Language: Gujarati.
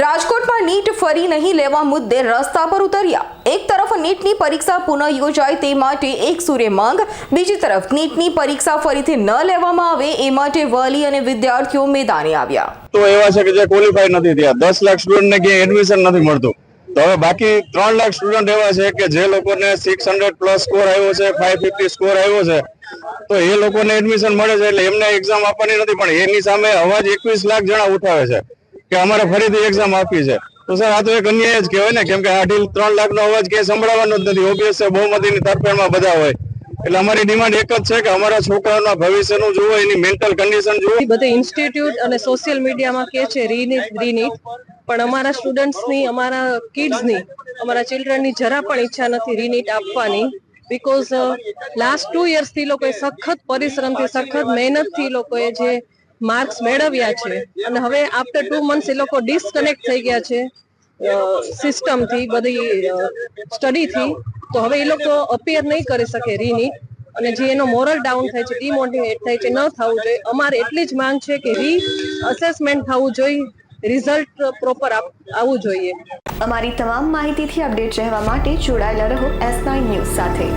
રાજકોટમાં નીટ ફરી નહીં લેવા મુદ્દે રસ્તા પર ઉતર્યા. એક તરફ નીટની પરીક્ષા પુનઃ યોજાય તે માટે એક સૂરે માંગ. બીજી તરફ નીટની પરીક્ષા ફરીથી ન લેવામાં આવે એ માટે વાલી અને વિદ્યાર્થીઓ મેદાને આવ્યા. તો એવા છે કે જે ક્વોલિફાઈ નથી થયા. દસ લાખ સ્ટુડન્ટને ક્યાંય એડમિશન નથી મળતું. તો હવે બાકી ત્રણ લાખ સ્ટુડન્ટ એવા છે કે જે લોકોને સિક્સ હંડ્રેડ પ્લસ સ્કોર આવ્યો છે ફાઈવ ફિફ્ટી સ્કોર આવ્યો છે, તો એ લોકોને એડમિશન મળે છે એટલે એમને એક્ઝામ આપવાની નથી. પણ એની સામે અવાજ એકવીસ લાખ જણા ઉઠાવે છે. કે અમારે ફરીથી એક્ઝામ આપી છે. તો સર, આ તો એક અન્યાય જ કહેવાય ને, કેમ કે અઢી ત્રણ લાખ નો અવાજ ક્યાંય સંભળાવવાનો જ નથી. ઓબીએસ બહુમતીની તરફેણમાં બધા હોય. એટલે અમારી ડિમાન્ડ એક જ છે કે અમારા છોકરાઓના ભવિષ્યનું જુઓ, એની મેન્ટલ કન્ડિશન જુઓ. બધે ઇન્સ્ટિટ્યૂટ અને સોશિયલ મીડિયામાં કે છે રીનીટ રીનીટ પણ અમારા સ્ટુડન્ટ્સની અમારા કિડ્સની અમારા ચિલ્ડ્રનની જરા પણ ઈચ્છા નથી રીનીટ આપવાની. બીકોઝ લાસ્ટ ટુ યર્સથી લોકોએ સખત પરિશ્રમથી, સખત મહેનતથી લોકોએ જે માર્ક્સ મેળવ્યા છે. અને હવે આફ્ટર ટુ મંથ્સ એ લોકો ડિસકનેક્ટ થઈ ગયા છે સિસ્ટમથી બધી સ્ટડીથી તો હવે એ લોકો અપિયર નહીં કરી શકે રીનીટ અને જે એનો મોરલ ડાઉન થાય છે ડિમોટિવેટ થાય છે, ન થવું જોઈએ. અમારે એટલી જ માંગ છે કે રી અસેસમેન્ટ થવું જોઈએ રિઝલ્ટ પ્રોપર આવવું જોઈએ. અમારી તમામ માહિતીથી અપડેટ રહેવા માટે જોડાયેલા રહો એસ નાઇન ન્યૂઝ સાથે.